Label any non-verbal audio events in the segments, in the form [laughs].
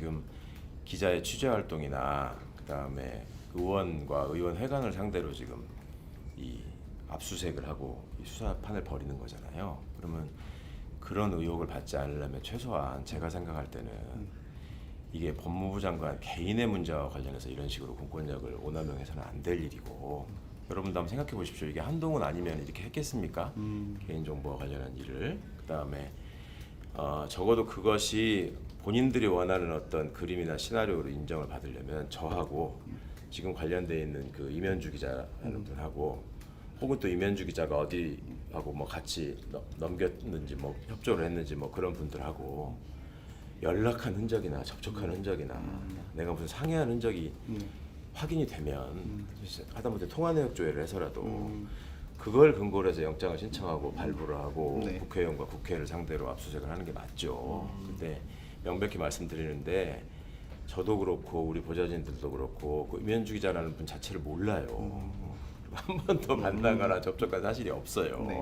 지금 기자의 취재 활동이나 그다음에 의원과 의원 회관을 상대로 지금 이 압수수색을 하고 이 수사판을 벌이는 거잖아요. 그러면 그런 의혹을 받지 않으려면 최소한 제가 생각할 때는 이게 법무부 장관 개인의 문제와 관련해서 이런 식으로 공권력을 오남용해서는 안 될 일이고 여러분도 한번 생각해 보십시오. 이게 한동훈 아니면 이렇게 했겠습니까? 개인 정보와 관련한 일을 그 다음에 어, 적어도 그것이 본인들이 원하는 어떤 그림이나 시나리오로 인정을 받으려면 저하고 지금 관련돼 있는 그 이면주 기자라는 분하고 혹은 또 이면주 기자가 어디하고 뭐 같이 넘- 넘겼는지 뭐 협조를 했는지 뭐 그런 분들하고 연락한 흔적이나 접촉한 흔적이나 내가 무슨 상의한 흔적이 확인이 되면 하다못해 통화 내역 조회를 해서라도 그걸 근거로 해서 영장을 신청하고 발부를 하고 네. 국회의원과 국회를 상대로 압수수색을 하는 게 맞죠. 근데 명백히 말씀드리는데 저도 그렇고 우리 보좌진들도 그렇고 그 이면주 기자라는 분 자체를 몰라요. [laughs] 한 번도 만나거나 접촉한 사실이 없어요. 네.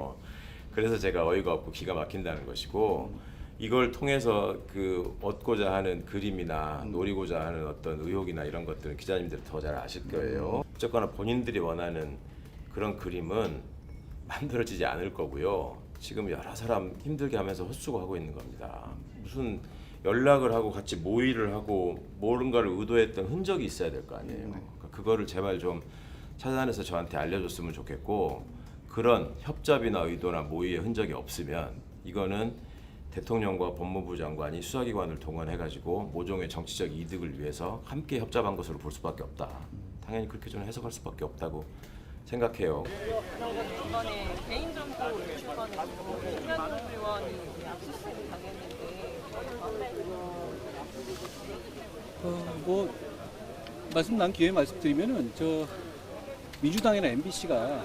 그래서 제가 어이가 없고 기가 막힌다는 것이고 이걸 통해서 그 얻고자 하는 그림이나 노리고자 하는 어떤 의혹이나 이런 것들은 기자님들이 더 잘 아실 거예요. 어쨌거나 본인들이 원하는 그런 그림은 만들어지지 않을 거고요. 지금 여러 사람 힘들게 하면서 헛수고하고 있는 겁니다. 무슨 연락을 하고 같이 모의를 하고 뭔가를 의도했던 흔적이 있어야 될 거 아니에요. 그러니까 그거를 제발 좀 찾아내서 저한테 알려줬으면 좋겠고 그런 협잡이나 의도나 모의의 흔적이 없으면 이거는 대통령과 법무부 장관이 수사기관을 동원해가지고 모종의 정치적 이득을 위해서 함께 협잡한 것으로 볼 수밖에 없다. 당연히 그렇게 저는 해석할 수밖에 없다고 생각해요. 이번에 개인정보 유출건에 김현종 의원이 압수수색 당했는데 어, 뭐 말씀 난 기회에 말씀드리면은 저 민주당이나 MBC가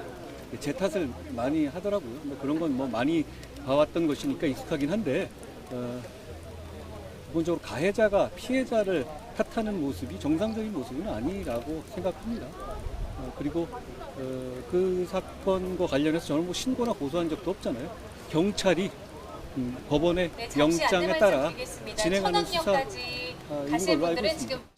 제 탓을 많이 하더라고요. 뭐 그런 건 뭐 많이 봐왔던 것이니까 익숙하긴 한데 어, 기본적으로 가해자가 피해자를 탓하는 모습이 정상적인 모습은 아니라고 생각합니다. 어, 그리고 어, 그 사건과 관련해서 저는 뭐 신고나 고소한 적도 없잖아요. 경찰이 음, 법원의 네, 영장에 따라. 진행하는 수사 아, 가실 이걸로 알고 분들은 있습니다. 지금